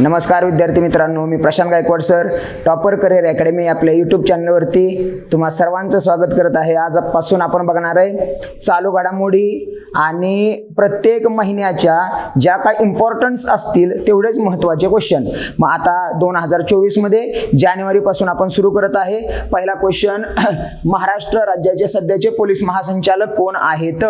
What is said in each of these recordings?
नमस्कार विद्यार्थी मित्रांनो मी Prashant Gaikwad sir topper career academy आपल्या यूट्यूब चॅनलवरती तुम्हा सर्वांचं स्वागत करत आहे. आजपासून आपण बघणार आहे चालू घडामोडी आणि प्रत्येक महिन्याच्या ज्या काही इम्पॉर्टन्स असतील तेवढेच महत्त्वाचे क्वेश्चन मग आता दोन हजार चोवीसमध्ये जानेवारीपासून आपण सुरू करत आहे. पहिला क्वेश्चन महाराष्ट्र राज्याचे सध्याचे पोलीस महासंचालक कोण आहेत?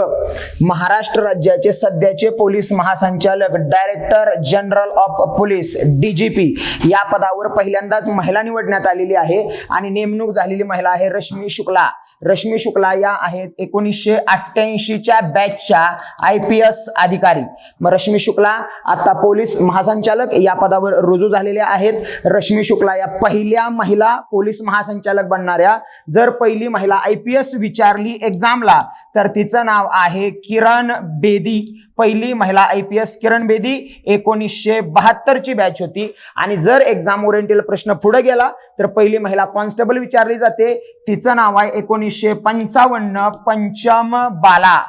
महाराष्ट्र राज्याचे सध्याचे पोलीस महासंचालक director general of police DGP या पदावर पहिल्यांदाच महिला निवडण्यात आलेली आहे आणि नेमणूक झालेली महिला आहे रश्मी शुक्ला. रश्मी शुक्ला या आहेत एकोणीसशे अठ्ठ्याऐंशीच्या बॅचच्या आय पी एस अधिकारी. मग रश्मी शुक्ला आता पोलीस महासंचालक या पदावर रुजू झालेल्या आहेत. रश्मी शुक्ला या पहिल्या महिला पोलीस महासंचालक बनणाऱ्या. जर पहिली महिला आय पी एस विचारली एक्झामला तर तिचं नाव आहे किरण बेदी. पहिली महिला I P S Kiran Bedi. एकोणीसशे बहात्तरची बॅच होती. आणि जर एक्झाम ओरिएंटेड प्रश्न पुढे गेला तर पहिली महिला कॉन्स्टेबल विचारली जाते. तिचं नाव आहे एकोणीसशे पंचावन्न पंचम बाला.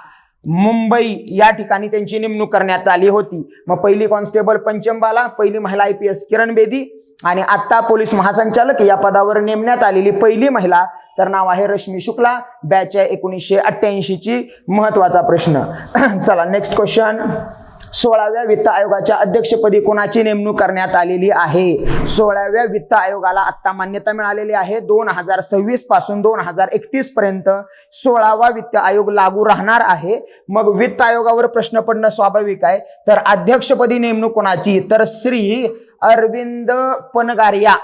मुंबई या ठिकाणी त्यांची नेमणूक करण्यात आली होती. मग पहिली कॉन्स्टेबल पंचम बाला पहिली महिला I P S Kiran Bedi. आणि आता पोलीस महासंचालक या पदावर नेमण्यात आलेली पहिली महिला तर नाव आहे रश्मी शुक्ला. बॅच आहे एकोणीसशे अठ्ठ्याऐंशीची महत्त्वाचा प्रश्न. चला नेक्स्ट क्वेश्चन सोळाव्या वित्त आयोगाच्या अध्यक्षपदी कोणाची नेमणूक करण्यात आलेली आहे? सोळाव्या वित्त आयोगाला आत्ता मान्यता मिळालेली आहे. दोन हजार सव्वीसपासून दोन हजार एकतीस पर्यंत सोळावा वित्त आयोग लागू राहणार आहे. मग वित्त आयोगावर प्रश्न पडणं स्वाभाविक आहे. तर अध्यक्षपदी नेमणूक कोणाची? तर श्री अरविंद पनगारिया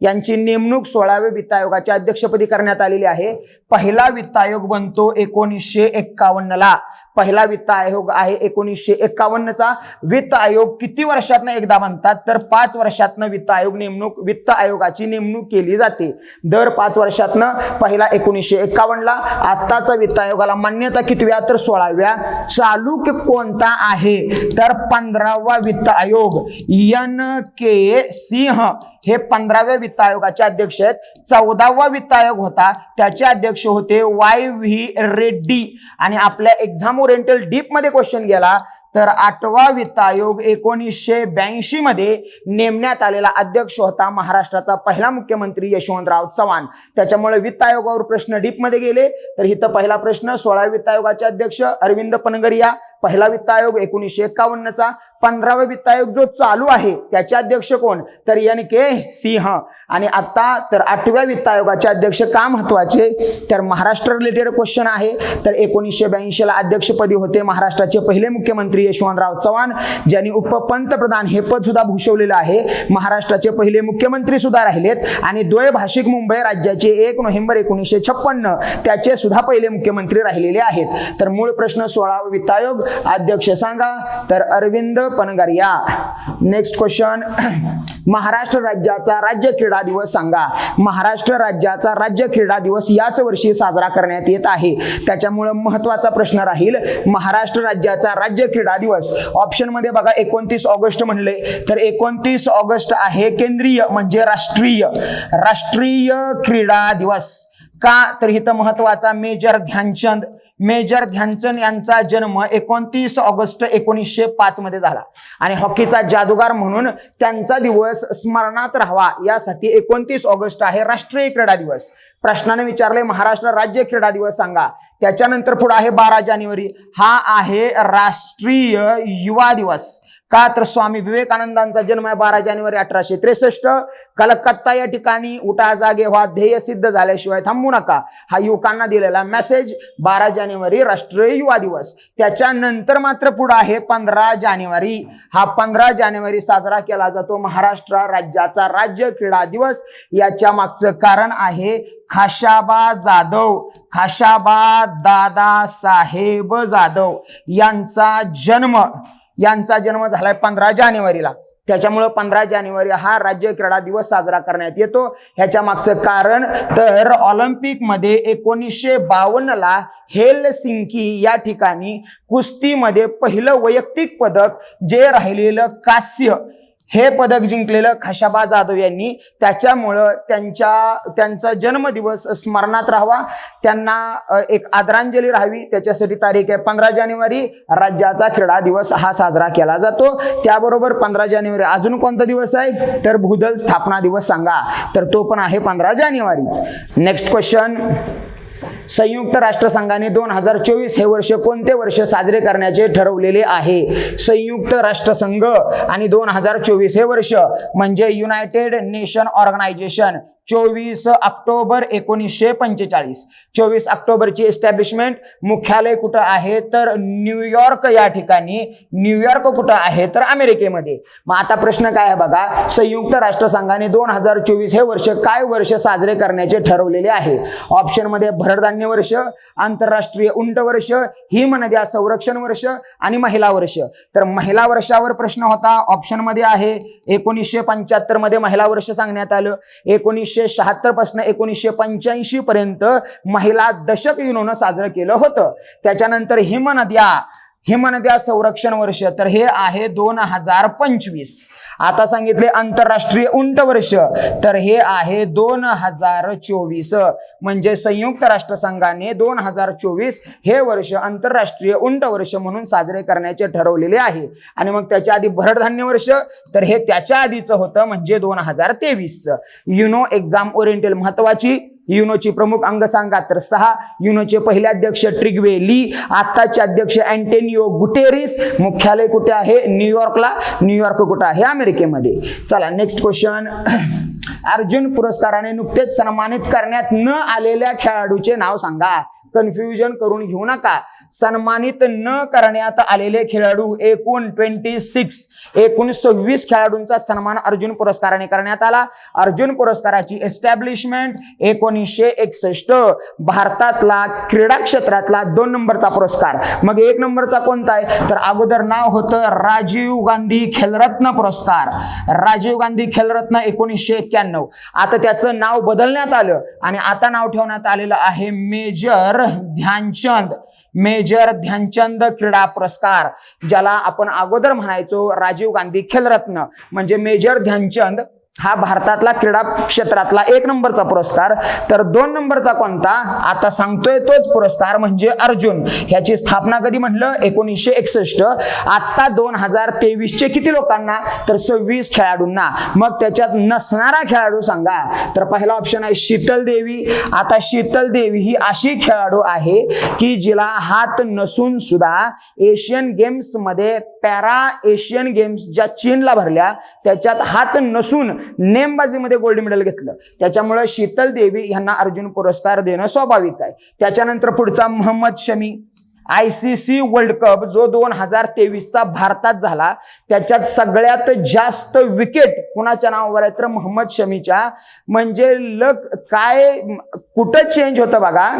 यांची नेमणूक सोळाव्या वित्त आयोगाच्या अध्यक्षपदी करण्यात आलेली आहे. पहिला वित्त आयोग बनतो एकोणीसशे एक्कावन्नला. पहिला वित्त आयोग आहे एकोणीसशे एक्कावन्नचा वित्त आयोग किती वर्षातनं एकदा म्हणतात? तर पाच वर्षातनं वित्त आयोग नेमणूक वित्त आयोगाची नेमणूक केली जाते. दर पाच वर्षातनं पहिला एकोणीसशे एक्कावन्नला आत्ताचा वित्त आयोगाला मान्यता कितव्या? तर सोळाव्या. चालू कोणता आहे? तर पंधरावा वित्त आयोग. एन के सिंह हे पंधराव्या वित्त आयोगाचे अध्यक्ष आहेत. चौदावा वित्त आयोग होता. त्याचे अध्यक्ष होते वाय व्ही रेड्डी. आणि आपल्या एक्झाम ओरिएंटल डीपमध्ये क्वेश्चन गेला तर आठवा वित्त आयोग एकोणीसशे ब्याऐंशी मध्ये नेमण्यात आलेला अध्यक्ष होता महाराष्ट्राचा पहिला मुख्यमंत्री यशवंतराव चव्हाण. त्याच्यामुळे वित्त आयोगावर प्रश्न डीपमध्ये गेले. तर इथं पहिला प्रश्न सोळा वित्त आयोगाचे अध्यक्ष अरविंद पनगरिया पहिला वित्त आयोग एकोणीसशे एक्कावन्नचा पंधरावा वित्त आयोग जो चालू आहे त्याचे अध्यक्ष कोण? तर एन के सिंह. आणि आता तर आठव्या वित्त आयोगाचे अध्यक्ष का महत्त्वाचे? तर महाराष्ट्र रिलेटेड क्वेश्चन आहे. तर एकोणीसशे ब्याऐंशीला अध्यक्षपदी होते महाराष्ट्राचे पहिले मुख्यमंत्री यशवंतराव चव्हाण ज्यांनी उपपंतप्रधान हे पद सुद्धा भूषवलेलं आहे. महाराष्ट्राचे पहिले मुख्यमंत्री सुद्धा राहिलेत. आणि द्वैभाषिक मुंबई राज्याचे एक नोव्हेंबर एकोणीसशे छप्पन्न त्याचे सुद्धा पहिले मुख्यमंत्री राहिलेले आहेत. तर मूळ प्रश्न सोळावा वित्त आयोग. अध्यक्ष सांगा. तर अरविंद पनगरिया. नेक्स्ट क्वेश्चन महाराष्ट्र राज्याचा राज्य क्रीडा दिवस सांगा. महाराष्ट्र राज्याचा राज्य क्रीडा दिवस याच वर्षी साजरा करण्यात येत आहे. त्याच्यामुळे महत्त्वाचा प्रश्न राहील. महाराष्ट्र राज्याचा राज्य क्रीडा दिवस. ऑप्शनमध्ये बघा एकोणतीस ऑगस्ट म्हणले. तर एकोणतीस ऑगस्ट आहे केंद्रीय म्हणजे राष्ट्रीय. राष्ट्रीय क्रीडा दिवस. का? तर इथं महत्त्वाचा मेजर ध्यानचंद. मेजर ध्यानचंद यांचा जन्म एकोणतीस ऑगस्ट एकोणीसशे पाच मध्ये झाला. आणि हॉकीचा जादूगार म्हणून त्यांचा दिवस स्मरणात राहावा यासाठी एकोणतीस ऑगस्ट आहे राष्ट्रीय क्रीडा दिवस. प्रश्नाने विचारले महाराष्ट्र राज्य क्रीडा दिवस सांगा. त्याच्यानंतर पुढे आहे बारा जानेवारी. हा आहे राष्ट्रीय युवा दिवस. का तर स्वामी विवेकानंदांचा जन्म आहे बारा जानेवारी अठराशे त्रेसष्ट. कलकत्ता या ठिकाणी उठा जागे व्हा ध्येय सिद्ध झाल्याशिवाय थांबू नका. हा युवकांना दिलेला मेसेज बारा जानेवारी राष्ट्रीय युवा दिवस. त्याच्यानंतर मात्र पुढं आहे पंधरा जानेवारी. हा पंधरा जानेवारी साजरा केला जातो महाराष्ट्र राज्याचा राज्य क्रीडा दिवस. याच्या मागचं कारण आहे खाशाबा जाधव. खाशाबा दादा साहेब जाधव यांचा जन्म. यांचा जन्म झालाय पंधरा जानेवारीला. त्याच्यामुळं पंधरा जानेवारी हा राज्य क्रीडा दिवस साजरा करण्यात येतो. ह्याच्या मागचं कारण तर ऑलिम्पिकमध्ये एकोणीसशे बावन्नला हेलसिंकी या ठिकाणी कुस्तीमध्ये पहिलं वैयक्तिक पदक जे राहिलेलं कास्य. हे पदक जिंकलेलं खशाबा जाधव यांनी. त्याच्यामुळं त्यांच्या त्यांचा जन्मदिवस स्मरणात राहावा. त्यांना एक आदरांजली राहावी. त्याच्यासाठी तारीख आहे पंधरा जानेवारी. राज्याचा क्रीडा दिवस हा साजरा केला जातो. त्याबरोबर पंधरा जानेवारी अजून कोणता दिवस आहे? तर भूदल स्थापना दिवस सांगा. तर तो पण आहे पंधरा जानेवारीच. नेक्स्ट क्वेश्चन संयुक्त राष्ट्रसंघाने दोन हजार चोवीस हे वर्ष कोणते वर्ष साजरे करण्याचे ठरवलेले आहे? संयुक्त राष्ट्रसंघ आणि दोन हजार चोवीस हे वर्ष म्हणजे युनायटेड नेशन ऑर्गनायझेशन चोवीस ऑक्टोबर एकोणीसशे पंचेचाळीस. चोवीस ऑक्टोबरची एस्टॅब्लिशमेंट मुख्यालय कुठं आहे? तर न्यूयॉर्क या ठिकाणी. न्यूयॉर्क कुठं आहे? तर अमेरिकेमध्ये. मग आता प्रश्न काय आहे बघा? संयुक्त राष्ट्रसंघाने दोन हजार चोवीस हे वर्ष काय वर्ष साजरे करण्याचे ठरवलेले आहे? ऑप्शनमध्ये वर्ष आंतरराष्ट्रीय उंट वर्ष हिम नद्या संरक्षण वर्ष आणि महिला वर्ष. तर महिला वर्षावर प्रश्न होता. ऑप्शनमध्ये आहे. एकोणीसशे पंच्याहत्तरमध्ये महिला वर्ष सांगण्यात आलं. एकोणीसशे शहात्तरपासून एकोणीसशे पंच्याऐंशी पर्यंत महिला दशक युनोनं साजरं केलं होतं. त्याच्यानंतर हिमनद्या हिमनद्या संरक्षण वर्ष. तर हे आहे दोन हजार पंचवीस. आता सांगितले आंतरराष्ट्रीय उंट वर्ष. तर हे आहे दोन हजार चोवीस. म्हणजे संयुक्त राष्ट्रसंघाने दोन हजार चोवीस हे वर्ष आंतरराष्ट्रीय उंट वर्ष म्हणून साजरे करण्याचे ठरवलेले आहे. आणि मग त्याच्या आधी भरडधान्य वर्ष. तर हे त्याच्या आधीचं होतं म्हणजे दोन हजार तेवीसचं युनो एक्झाम ओरिएंटल महत्वाची. युनोची प्रमुख अंग सांगा तर सहा. युनोचे पहिले अध्यक्ष ट्रिग्वे ली आत्ताचे अध्यक्ष अँटेनिओ गुटेरिस. मुख्यालय कुठे आहे? न्यूयॉर्कला न्यूयॉर्क कुठे आहे? अमेरिकेमध्ये. चला नेक्स्ट क्वेश्चन अर्जुन पुरस्काराने नुकतेच सन्मानित करण्यात न आलेल्या खेळाडूचे नाव सांगा. कन्फ्युजन करून घेऊ नका. सन्मानित न करण्यात आलेले खेळाडू एकूण ट्वेंटी सिक्स एकूण सव्वीस खेळाडूंचा सन्मान अर्जुन पुरस्काराने करण्यात आला. अर्जुन पुरस्काराची एस्टॅब्लिशमेंट एकोणीसशे एकसष्ट भारतातला क्रीडा क्षेत्रातला दोन नंबरचा पुरस्कार. मग एक नंबरचा कोणता आहे? तर अगोदर नाव होतं राजीव गांधी खेलरत्न पुरस्कार. राजीव गांधी खेलरत्न एकोणीसशे एक्क्याण्णव. आता त्याचं नाव बदलण्यात आलं आणि आता नाव ठेवण्यात आलेलं आहे मेजर ध्यानचंद. मेजर ध्यानचंद क्रीडा पुरस्कार ज्याला आपण अगोदर म्हणायचो राजीव गांधी खेलरत्न. म्हणजे मेजर ध्यानचंद हा भारतातला क्रीडा क्षेत्रातला एक नंबरचा पुरस्कार. तर दोन नंबरचा कोणता? आता सांगतोय तोच पुरस्कार म्हणजे अर्जुन. ह्याची स्थापना कधी म्हणलं एकोणीसशे एकसष्ट. आता दोन हजार तेवीसचे किती लोकांना? तर सव्वीस खेळाडूंना. मग त्याच्यात नसणारा खेळाडू सांगा. तर पहिला ऑप्शन आहे शीतल देवी. आता शीतल देवी ही अशी खेळाडू आहे की जिला हात नसून सुद्धा एशियन गेम्समध्ये पॅरा एशियन गेम्स ज्या चीनला भरल्या त्याच्यात हात नसून नेमबाजीमध्ये गोल्ड मेडल घेतलं. त्याच्यामुळे शीतल देवी यांना अर्जुन पुरस्कार देणं स्वाभाविक आहे. त्याच्यानंतर पुढचा Mohammed Shami. I C C world cup जो दोन हजार तेवीसचा भारतात झाला त्याच्यात सगळ्यात जास्त विकेट कुणाच्या नावावर आहे तर मोहम्मद शमीच्या. म्हणजे लक काय कुठं चेंज होतं बघा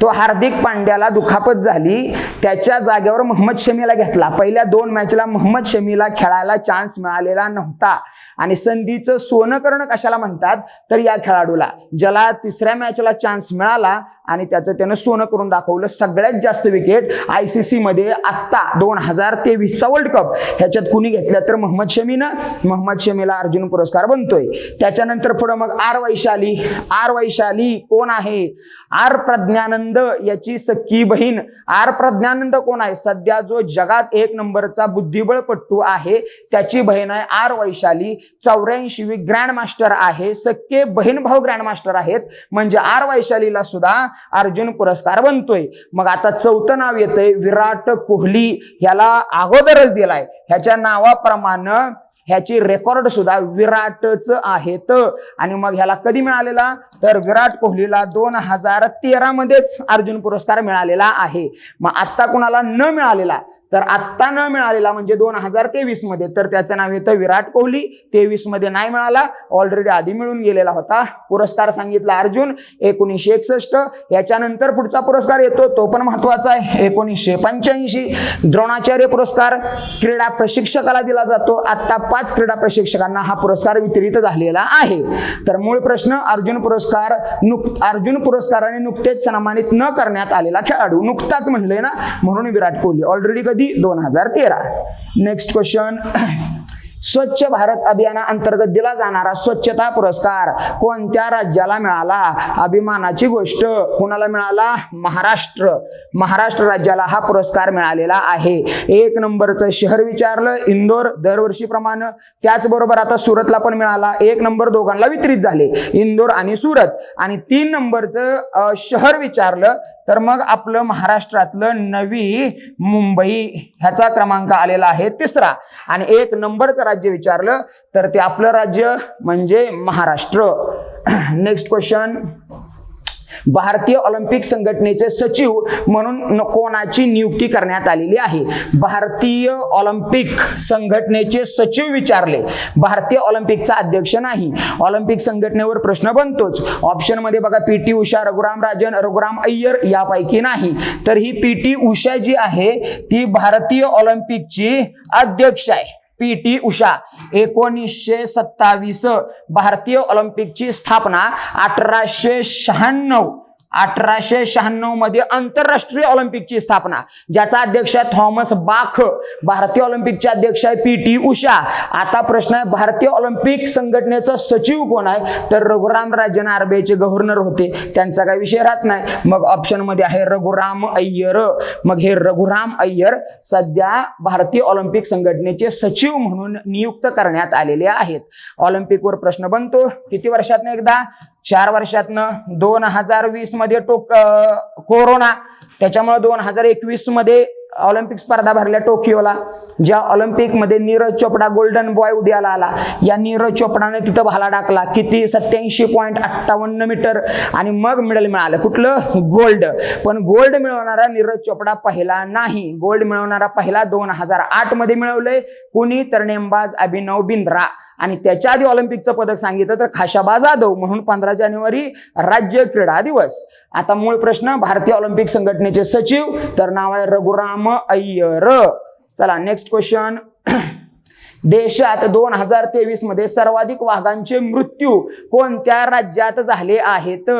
तो हार्दिक पांड्याला दुखापत झाली. त्याच्या जागेवर मोहम्मद शमीला घेतला. पहिल्या दोन मॅचला मोहम्मद शमीला खेळायला चान्स मिळालेला नव्हता. आणि संधीचं सोनं करणं कशाला म्हणतात? तर या खेळाडूला. ज्याला तिसऱ्या मॅचला चान्स मिळाला आणि त्याचं त्यानं सोनं करून दाखवलं सगळ्यात जास्त विकेट आय सी सी मध्ये आत्ता दोन हजार तेवीसचा वर्ल्ड कप ह्याच्यात कुणी घेतल्या तर मोहम्मद शमीनं. मोहम्मद शमीला अर्जुन पुरस्कार बनतोय. त्याच्यानंतर पुढं मग आर वैशाली. आर वैशाली कोण आहे? आर प्रज्ञानंद याची सख्खी बहीण. आर प्रज्ञानंद कोण आहे? सध्या जो जगात एक नंबरचा बुद्धिबळपट्टू आहे त्याची बहीण आहे आर वैशाली. चौऱ्याऐंशीवी ग्रँड मास्टर आहे. सख्खे बहीण भाऊ ग्रँड मास्टर आहेत. म्हणजे आर वैशालीला सुद्धा अर्जुन पुरस्कार बनतोय. मग आता चौथं नाव येतंय विराट कोहली. ह्याला अगोदरच दिलाय. ह्याच्या नावाप्रमाणे ह्याची रेकॉर्ड सुद्धा विराटच आहेत. आणि मग ह्याला कधी मिळालेला? तर विराट कोहलीला दोन हजार तेरा मध्येच अर्जुन पुरस्कार मिळालेला आहे. मग आत्ता कुणाला न मिळालेला? तर आत्ता न मिळालेला म्हणजे दोन हजार तेवीसमध्ये तर त्याचं नाव येतं विराट कोहली. तेवीसमध्ये नाही मिळाला ऑलरेडी आधी मिळून गेलेला होता. पुरस्कार सांगितला अर्जुन एकोणीसशे एकसष्ट. याच्यानंतर पुढचा पुरस्कार येतो तो पण महत्त्वाचा आहे एकोणीसशे पंच्याऐंशी. द्रोणाचार्य पुरस्कार क्रीडा प्रशिक्षकाला दिला जातो. आता पाच क्रीडा प्रशिक्षकांना हा पुरस्कार वितरित झालेला आहे. तर मूळ प्रश्न अर्जुन पुरस्कार नुक अर्जुन पुरस्काराने नुकतेच सन्मानित न करण्यात आलेला खेळाडू नुकताच म्हणले ना म्हणून विराट कोहली. ऑलरेडी कधी? दोन हजार तेरा. नेक्स्ट क्वेश्चन स्वच्छ भारत अभियाना अंतर्गत दिला जाणारा स्वच्छता पुरस्कार कोणत्या राज्याला मिळाला? अभिमानाची गोष्ट. कोणाला मिळाला? महाराष्ट्र. महाराष्ट्र राज्याला हा पुरस्कार मिळालेला आहे. एक नंबरचं शहर विचारलं इंदोर दरवर्षीप्रमाणे. त्याचबरोबर आता सुरतला पण मिळाला. एक नंबर दोघांना वितरित झाले इंदोर आणि सुरत. आणि तीन नंबरचं शहर विचारलं तर मग आपलं महाराष्ट्रातलं नवी मुंबई ह्याचा क्रमांक आलेला आहे तिसरा. आणि एक नंबरचं राज्य विचारलं तर ते आपलं राज्य म्हणजे महाराष्ट्र. नेक्स्ट क्वेश्चन भारतीय ऑलिम्पिक संघटनेचे सचिव म्हणून कोणाची नियुक्ती करण्यात आलेली आहे? भारतीय ऑलिम्पिक संघटनेचे सचिव विचारले. भारतीय ऑलिम्पिकचा अध्यक्ष नाही. ऑलिम्पिक संघटनेवर प्रश्न बनतोच. ऑप्शनमध्ये बघा पी टी उषा रघुराम राजन रघुराम अय्यर यापैकी नाही. तर ही पी टी उषा जी आहे ती भारतीय ऑलिम्पिकची अध्यक्ष आहे. पी टी उषा एकोणीसशे सत्तावीस भारतीय ऑलिम्पिकची स्थापना अठराशे शहाण्णव. अठराशे शहाण्णवमध्ये आंतरराष्ट्रीय ऑलिम्पिकची स्थापना ज्याचा अध्यक्ष आहे थॉमस बाख. भारतीय ऑलिम्पिकचे अध्यक्ष आहे पी टी उषा. आता प्रश्न आहे भारतीय ऑलिम्पिक संघटनेचा सचिव कोण आहे? तर रघुराम राजन आरबीआयचे गव्हर्नर होते. त्यांचा काही विषय राहत नाही. मग ऑप्शनमध्ये आहे रघुराम अय्यर. मग हे रघुराम अय्यर सध्या भारतीय ऑलिम्पिक संघटनेचे सचिव म्हणून नियुक्त करण्यात आलेले आहेत. ऑलिम्पिकवर प्रश्न बनतो. किती वर्षात एकदा? चार वर्षातनं दोन हजार वीसमध्ये टोक कोरोना. त्याच्यामुळे दोन हजार एकवीसमध्ये ऑलिम्पिक स्पर्धा भरल्या टोकियोला ज्या ऑलिम्पिकमध्ये नीरज चोपडा गोल्डन बॉय उद्याला आला. या नीरज चोपडाने तिथं भाला टाकला. किती? सत्याऐंशी पॉईंट अठ्ठावन्न मीटर आणि मग मेडल मिळालं. कुठलं? गोल्ड. पण गोल्ड मिळवणारा नीरज चोपडा पहिला नाही. गोल्ड मिळवणारा पहिला दोन हजार आठमध्ये मिळवलंय. कुणी? तर नेमबाज अभिनव बिंद्रा. आणि त्याच्या आधी ऑलिम्पिकचं पदक सांगितलं तर खाशाबा जाधव म्हणून पंधरा जानेवारी राज्य क्रीडा दिवस. आता मूळ प्रश्न भारतीय ऑलिम्पिक संघटनेचे सचिव तर नाव आहे रघुराम अय्यर. चला नेक्स्ट क्वेश्चन देशात दोन हजार तेवीसमध्ये सर्वाधिक वाघांचे मृत्यू कोणत्या राज्यात झाले आहेत?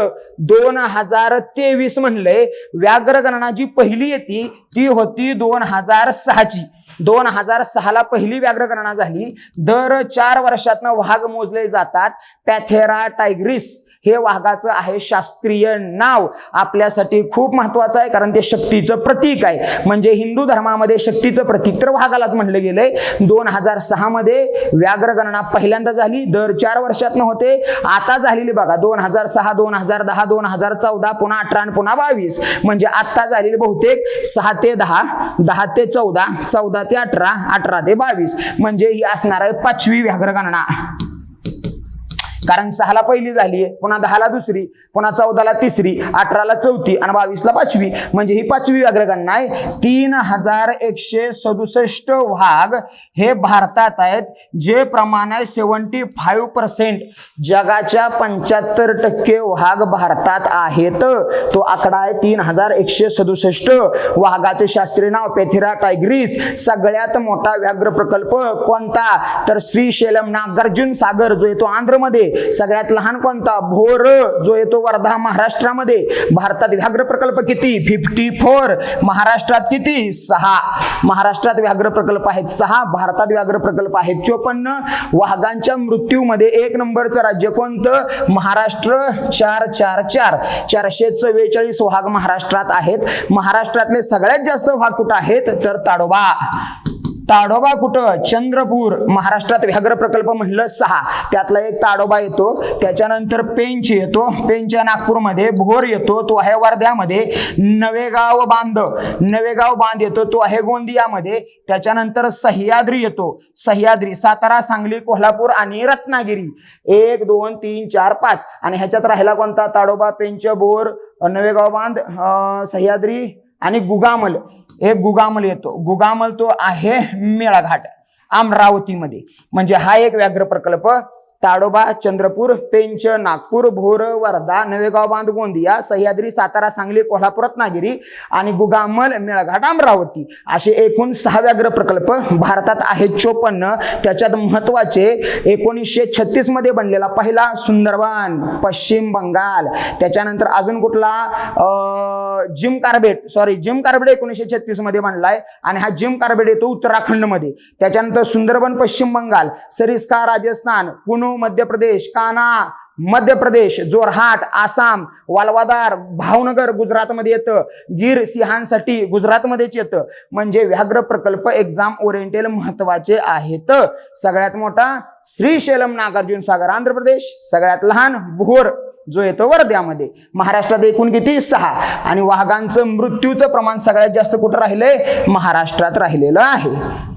दोन हजार तेवीस म्हणले व्याघ्र गणना जी पहिली येते ती होती दोन हजार सहाची. दोन हजार सहाला पहिली व्याघ्रकरणा झाली. दर चार वर्षातनं वाघ मोजले जातात. Panthera tigris. हे वाघाचं आहे शास्त्रीय नाव. आपल्यासाठी खूप महत्वाचं आहे कारण ते शक्तीचं प्रतीक आहे. म्हणजे हिंदू धर्मामध्ये शक्तीचं प्रतीक तर वाघालाच म्हणलं गेलंय. दोन हजार सहा मध्ये व्याघ्र गणना पहिल्यांदा झाली दर चार वर्षातनं होते. आता झालेली बघा दोन हजार सहा दोन हजार दहा दोन हजार चौदा पुन्हा अठरा आणि पुन्हा बावीस. म्हणजे आता झालेली बहुतेक सहा ते दहा दहा ते चौदा चौदा ते अठरा अठरा ते बावीस. म्हणजे ही असणार आहे पाचवी व्याघ्र गणना. कारण सहाला पहिली झाली आहे पुन्हा दहाला दुसरी पुन्हा चौदाला तिसरी अठराला चौथी आणि बावीसला पाचवी. म्हणजे ही पाचवी व्याघ्रगणना आहे. तीन हजार एकशे सदुसष्ट वाघ हे भारतात आहेत जे प्रमाण आहे सेवन्टी फाईव्ह पर्सेंट. जगाच्या पंच्याहत्तर टक्के वाघ भारतात आहेत. तो आकडा आहे तीन हजार एकशे सदुसष्ट. वाघाचे शास्त्रीय नाव पेथिरा टायग्रीस. सगळ्यात मोठा व्याघ्र प्रकल्प कोणता? तर श्रीशैलम नागार्जुन सागर जो येतो आंध्रमध्ये. सगळ्यात लहान कोणता? भोर जो येतो वर्धा महाराष्ट्रामध्ये. भारतात व्याघ्र प्रकल्प किती? फिफ्टी फोर महाराष्ट्रात किती? सहा. महाराष्ट्रात व्याघ्र प्रकल्प आहेत सहा भारतात व्याघ्र प्रकल्प आहेत चोपन्न. वाघांच्या मृत्यूमध्ये एक नंबरचं राज्य कोणतं? महाराष्ट्र चार चार चार. चारशे चव्वेचाळीस वाघ महाराष्ट्रात आहेत. महाराष्ट्रातले सगळ्यात जास्त वाघ कुठं आहेत? तर ताडोबा. ताडोबा कुठं? चंद्रपूर महाराष्ट्रात व्याघ्र प्रकल्प म्हणलं सहा. त्यातला एक ताडोबा येतो त्याच्यानंतर पेंच येतो पेंच्या नागपूरमध्ये भोर येतो तो आहे वर्ध्यामध्ये. नवेगाव बांध नवेगाव बांध येतो तो आहे गोंदियामध्ये. त्याच्यानंतर सह्याद्री येतो. सह्याद्री सातारा सांगली कोल्हापूर आणि रत्नागिरी. एक दोन तीन चार पाच. आणि ह्याच्यात राहिला कोणता? ताडोबा पेंच बोर नवेगाव बांध सह्याद्री आणि गुगामल हे गुगामल येतो. गुगामल तो आहे मेळाघाट अमरावतीमध्ये. म्हणजे हा एक व्याघ्र प्रकल्प ताडोबा चंद्रपूर पेंच नागपूर भोर वर्धा नवेगाव बांध गोंदिया सह्याद्री सातारा सांगली कोल्हापूर रत्नागिरी आणि गुगामल मेळघाट अमरावती असे एकूण सहा व्याघ्र प्रकल्प भारतात आहेत. चोपन्न. त्याच्यात महत्त्वाचे एकोणीसशे छत्तीसमध्ये बनलेला पहिला सुंदरबन पश्चिम बंगाल. त्याच्यानंतर अजून कुठला? Jim Corbett sorry Jim Corbett एकोणीसशे छत्तीसमध्ये बनलाय आणि हा जिम कार्बेट येतो उत्तराखंडमध्ये त्याच्यानंतर सुंदरबन पश्चिम बंगाल सरिस्का राजस्थान लखनौ मध्य प्रदेश काना मध्य प्रदेश जोरहाट आसाम वालवादार भावनगर गुजरातमध्ये येतं. गिर सिंहांसाठी गुजरातमध्येच येतं. म्हणजे व्याघ्र प्रकल्प एक्झाम ओरिएंटेल महत्त्वाचे आहेत. सगळ्यात मोठा श्रीशैलम नागार्जुन सागर आंध्र प्रदेश. सगळ्यात लहान भोर जो येतो वर्ध्यामध्ये. महाराष्ट्रात एकूण किती? सहा. आणि वाघांचं मृत्यूचं प्रमाण सगळ्यात जास्त कुठं राहिलंय? महाराष्ट्रात राहिलेलं आहे.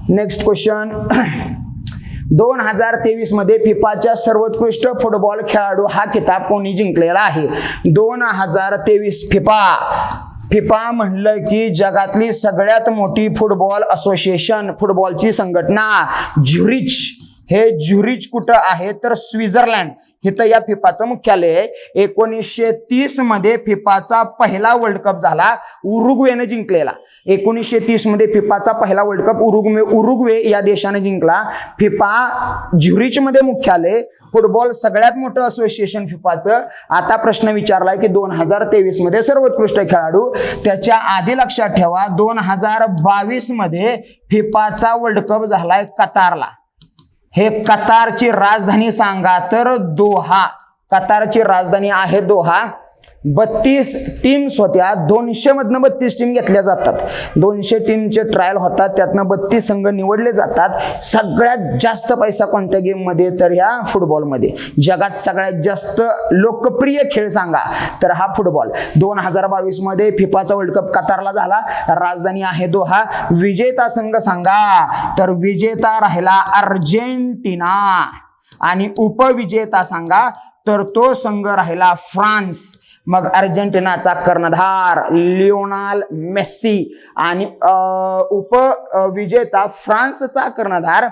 नेक्स्ट क्वेश्चन दोन हजार तेवीसमध्ये फिफाच्या सर्वोत्कृष्ट फुटबॉल खेळाडू हा किताब कोणी जिंकलेला आहे? दोन हजार तेवीस फिफा. फिफा म्हणलं की जगातली सगळ्यात मोठी फुटबॉल असोसिएशन फुटबॉलची संघटना झ्युरिच हे झ्युरिच कुठं आहे? तर स्वित्झर्लंड. इथं या फिफाचं मुख्यालय आहे. एकोणीसशे तीसमध्ये फिफाचा पहिला वर्ल्ड कप झाला उरुग्वेने जिंकलेला. एकोणीसशे तीसमध्ये फिफाचा पहिला वर्ल्ड कप उरुग्वे उरुग्वे या देशाने जिंकला. फिफा झ्युरिच मध्ये मुख्यालय फुटबॉल सगळ्यात मोठं असोसिएशन फिफाचं. आता प्रश्न विचारलाय की दोन हजार तेवीसमध्ये सर्वोत्कृष्ट खेळाडू त्याच्या आधी लक्षात ठेवा दोन हजार बावीसमध्ये फिफाचा वर्ल्ड कप झालाय कतारला. हे कतारची राजधानी सांगा तर दोहा. कतारची राजधानी आहे दोहा. बत्तीस टीम्स होत्या. दोनशे मधनं बत्तीस टीम घेतल्या जातात. दोनशे टीमचे ट्रायल होतात. त्यातनं बत्तीस संघ निवडले जातात. सगळ्यात जास्त पैसा कोणत्या गेममध्ये तर ह्या फुटबॉलमध्ये जगात सगळ्यात जास्त लोकप्रिय खेळ सांगा. तर हा फुटबॉल दोन हजार बावीसमध्ये फिफाचा वर्ल्ड कप कतारला झाला. राजधानी आहे दोहा. विजेता संघ सांगा. तर विजेता राहिला अर्जेंटिना. आणि उपविजेता सांगा. तर तो संघ राहिला फ्रान्स. मग अर्जेंटिनाचा कर्णधार लिओनाल मेस्सी आणि उपविजेता उप विजेता फ्रान्सचा कर्णधार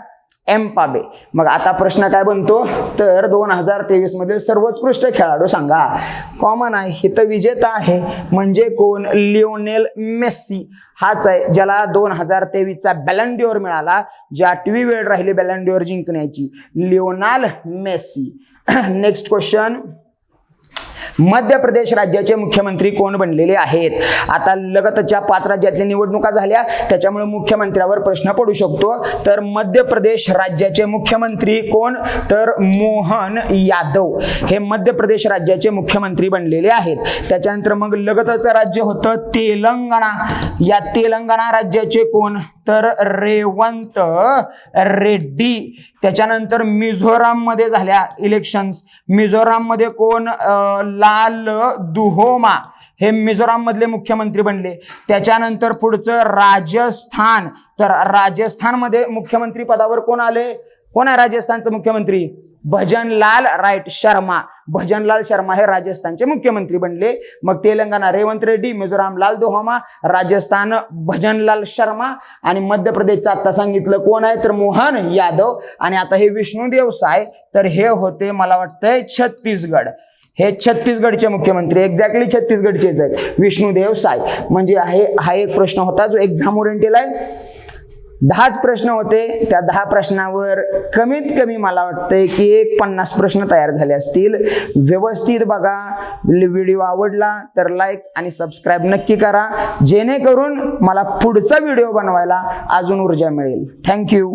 एम्पाबे. मग आता प्रश्न काय बनतो? तर दोन हजार तेवीसमध्ये सर्वोत्कृष्ट खेळाडू सांगा. कॉमन आहे हिथं विजेता आहे. म्हणजे कोण? Lionel Messi. हाच आहे ज्याला दोन हजार तेवीसचा बॅलंडिओर मिळाला जी आठवी वेळ राहिली बॅलंडिओर जिंकण्याची. लिओनाल Messi. Next question Madhya Pradesh राज्याचे मुख्यमंत्री कोण बनलेले आहेत? आता लगतच्या पाच राज्यातल्या निवडणुका झाल्या त्याच्यामुळे मुख्यमंत्र्यावर प्रश्न पडू शकतो. तर मध्य प्रदेश राज्याचे मुख्यमंत्री कोण? तर मोहन यादव. हे मध्य प्रदेश राज्याचे मुख्यमंत्री बनलेले आहेत. त्याच्यानंतर मग लगतचं राज्य होतं तेलंगणा. या तेलंगणा राज्याचे कोण? तर रेवंत रेड्डी. त्याच्यानंतर मिझोराममध्ये झाल्या इलेक्शन्स मिझोराममध्ये कोण ला लाल दुहोमा हे मिझोराम मधले मुख्यमंत्री बनले. त्याच्यानंतर पुढचं राजस्थान. तर राजस्थानमध्ये मुख्यमंत्री पदावर कोण आले? कोण आहे राजस्थानचं मुख्यमंत्री? भजनलाल राईट शर्मा. भजनलाल शर्मा हे राजस्थानचे मुख्यमंत्री बनले. मग तेलंगणा रेवंत रेड्डी मिझोराम लाल दोहामा राजस्थान भजनलाल शर्मा आणि मध्य प्रदेशचं आता सांगितलं कोण आहे? तर मोहन यादव. आणि आता हे विष्णुदेव साय. तर हे होते मला वाटतंय छत्तीसगड. हे छत्तीसगडचे मुख्यमंत्री एक्झॅक्टली छत्तीसगडचेच आहेत. विष्णुदेव साय. म्हणजे आहे हा एक प्रश्न होता जो एक्झाम ओरिएंटेड आहे. दहाच प्रश्न होते. त्या दहा प्रश्नावर कमीत कमी मला वाटतंय की एक पन्नास प्रश्न तयार झाले असतील. व्यवस्थित बघा. व्हिडिओ आवडला तर लाईक आणि सबस्क्राईब नक्की करा. जेणेकरून मला पुढचा व्हिडिओ बनवायला अजून ऊर्जा मिळेल. थँक्यू